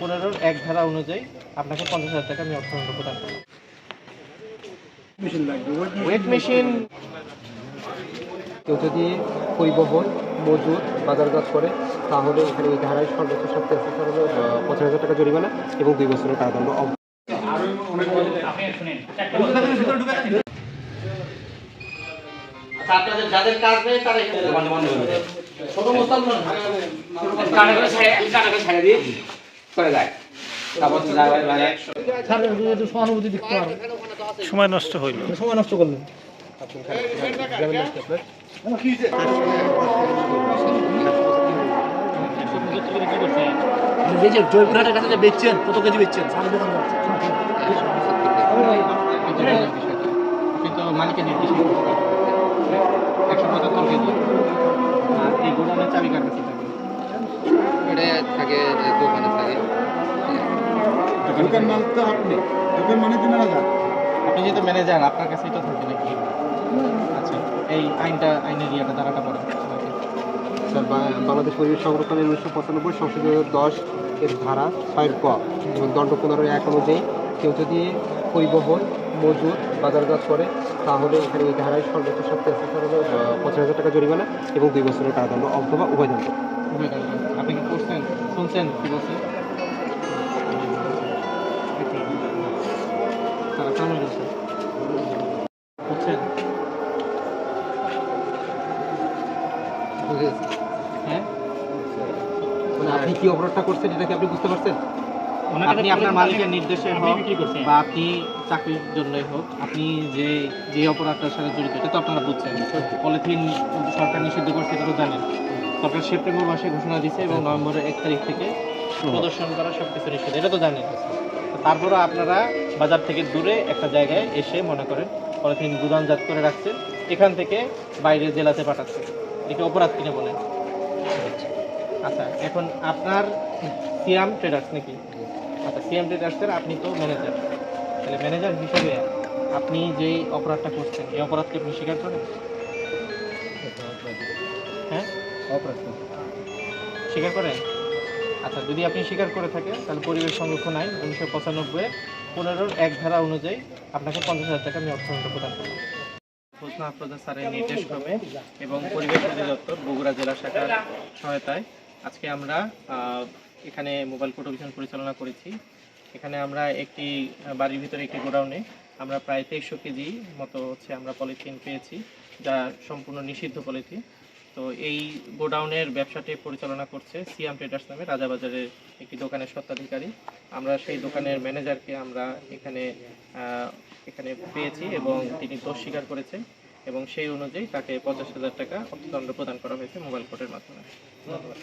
পনেরোর এক ধারা অনুযায়ী আপনাকে পঞ্চাশ হাজার টাকা আমি অর্থদণ্ড প্রদান করব। ওয়েট মেশিন কেউ যদি পরিবহন মজুদ বাজারজাত করে তাহলে এখানে এই ধারায় সর্বোচ্চ শাস্তি আছে স্যার হলো পঞ্চাশ হাজার টাকা জরিমানা এবং দুই বছরের কারাদণ্ড আপনাদের যাদের কাজ নেই তারা ছোট মুসলমান কানে করে ছেড়ে কানে করে দিয়ে। যায় মানে সময় নষ্ট হইল। সময় নষ্ট করলেন জয়পুরহাটের কাছে বেচছেন কত কেজি বেচছেন? কিন্তু মালিকের নির্দেশ দোকান মালিক তো আপনি দোকান মানে দিন রাজা আপনি যেহেতু ম্যানেজার আপনার কাছে এটা থাকে নাকি? আচ্ছা এই আইনটা আইনের ইয়েটা ধারাটা পড়ে স্যার বা- বাংলাদেশ পরিবেশ সংরক্ষণের উনিশশো পঁচানব্বই সংশোধনের দশ এর ধারা ছয়ের ক এবং দণ্ড পনেরো এক অনুযায়ী কেউ যদি পরিবহন মজুদ বাজারজাত করে তাহলে এখানে এই ধারায় সর্বোচ্চ শাস্তি আছে হলো হাজার টাকা জরিমানা এবং দুই বছরের কারাদণ্ড অথবা উভয় দণ্ড। আপনি কি করছেন? শুনছেন কি বলছে কেমন বলছে বুঝছেন হ্যাঁ? মানে আপনি কি অপরাধটা করছেন এটা কি আপনি বুঝতে পারছেন? আপনি আপনার মালিকের নির্দেশে হোক বা আপনি চাকরির জন্যই হোক আপনি যে যে অপরাধটার সাথে জড়িত এটা তো আপনারা বুঝছেন। পলিথিন সরকার নিষিদ্ধ করছে এটা তো জানেন। সরকার সেপ্টেম্বর মাসে ঘোষণা দিয়েছে এবং নভেম্বরের এক তারিখ থেকে প্রদর্শন করা সব কিছু নিষিদ্ধ এটা তো জানেন। তো তারপরও আপনারা বাজার থেকে দূরে একটা জায়গায় এসে মনে করেন পলিথিন গুদামজাত করে রাখছেন, এখান থেকে বাইরে জেলাতে পাঠাচ্ছেন। একে অপরাধ কিনে বলেন আচ্ছা এখন আপনার সিয়াম ট্রেডার্স নাকি? আচ্ছা সিএম ট্রেডার্সের আপনি তো ম্যানেজার। তাহলে ম্যানেজার হিসেবে আপনি যেই অপরাধটা করছেন, এই অপরাধকে আপনি স্বীকার করেন? হ্যাঁ? অপরাধ স্বীকার করেন? আচ্ছা যদি আপনি স্বীকার করে থাকেন, তাহলে পরিবেশ সংরক্ষণ আইন উনিশশো পঁচানব্বই পনেরোর এক ধারা অনুযায়ী আপনাকে পঞ্চাশ হাজার টাকা আমি অর্থদণ্ড প্রদান করব। হোসনা স্যারের এবং পরিবেশ অধিদপ্তর বগুড়া জেলা শাখার সহায়তায় আজকে আমরা এখানে মোবাইল কোর্ট অভিযান পরিচালনা করেছি। এখানে আমরা একটি বাড়ির ভিতরে একটি গোডাউনে আমরা প্রায় তেইশশো কেজি মতো হচ্ছে আমরা পলিথিন পেয়েছি, যা সম্পূর্ণ নিষিদ্ধ পলিথিন। তো এই গোডাউনের ব্যবসাটি পরিচালনা করছে সিয়াম ট্রেডার্স নামে, রাজাবাজারের একটি দোকানের স্বত্বাধিকারী। আমরা সেই দোকানের ম্যানেজারকে আমরা এখানে এখানে পেয়েছি এবং তিনি দোষ স্বীকার করেছেন এবং সেই অনুযায়ী তাকে পঞ্চাশ হাজার টাকা অর্থদণ্ড প্রদান করা হয়েছে মোবাইল কোর্টের মাধ্যমে। ধন্যবাদ।